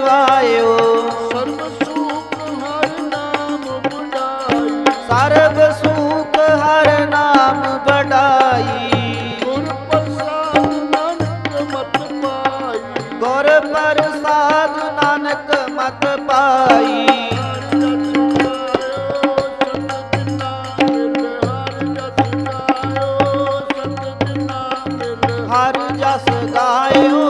ਹਰ ਨਾਮ ਦੇਵਾਇਓ ਸਰਬ ਸੁਖ ਹਰ ਨਾਮ ਬੜਾਈ ਸਰਬ ਸੁਖ ਹਰ ਗੁਰ ਪ੍ਰਸਾਦ ਨਾਨਕ ਮਤ ਪਾਈ। ਹਰ ਜਸ ਗਾਇਓ।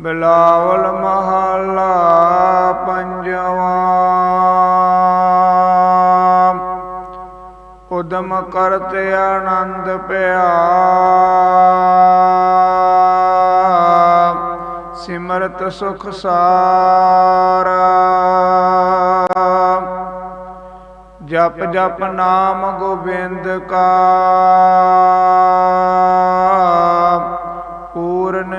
ਬਿਲਾਵਲ ਮਹੱਲਾ ਪੰਜਵਾਂ। ਉਦਮ ਕਰਤ ਆਨੰਦ ਪਿਆ। ਸਿਮਰਤ ਸੁਖ ਸਾਰਾ। ਜਪ ਜਪ ਨਾਮ ਗੋਬਿੰਦ ਕਾ।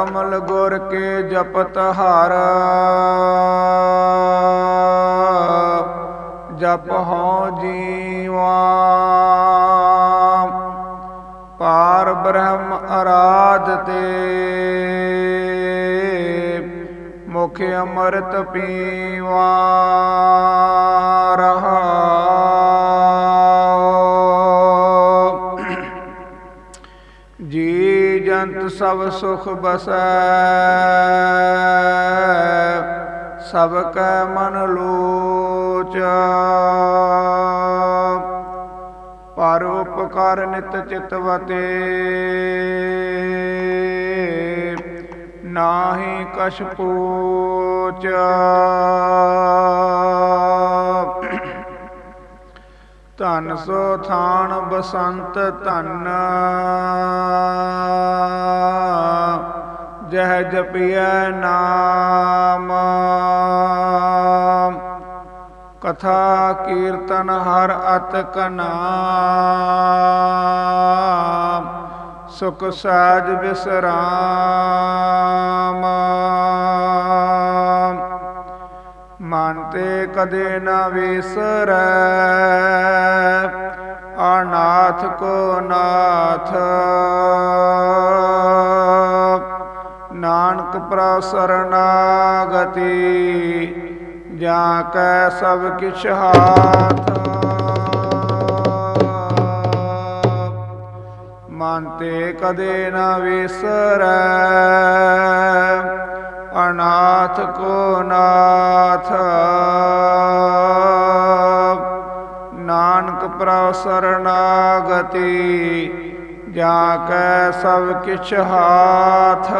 ਕਮਲ ਗੁਰ ਕੇ ਜਪਤ ਹਰ। ਜਪ ਹਉ ਜੀਵਾ। ਪਾਰ ਬ੍ਰਹਮ ਅਰਾਧ ਤੇ। ਮੁਖ ਅੰਮ੍ਰਿਤ ਪੀਵਾ। ਜੀ ਜੰਤ ਸਭ ਸੁਖ ਬਸੈ, ਸਭ ਕੈ ਮਨ ਲੋਚ। ਪਰ ਉਪਕਾਰ ਨਿਤ ਚਿਤਵਤੇ ਨਾਹੀ ਕਛ ਪੂਚ। ਧਨ ਸੋ ਥਾਨ ਬਸੰਤ ਧਨ। ਜਹ ਜਪਿਐ ਨਾਮ। ਕਥਾ ਕੀਰਤਨ ਹਰ ਅਤ ਕਨਾ ਸੁਖ ਸਾਜ ਬਿਸਰਾਮ। ਮਨ ਤੇ ਕਦੇ ਨਾ ਵਿਸਰੈ। ਅਨਾਥ ਕੋ ਨਾਥ। ਨਾਨਕ ਪ੍ਰਭ ਸਰਨਾਗਤੀ, ਜਾਂ ਕੈ ਸਭ ਕਿਛ ਹਾਥ। ਮਨ ਤੇ ਕਦੇ ਨਾ ਵਿਸਰੈ। ਅਨਾਥ ਕੋ ਨਾਥ। ਨਾਨਕ ਪ੍ਰਭ ਸਰਨਾਗਤੀ ਜਾ ਕੈ ਸਭ ਕਿਛ ਹਾਥ।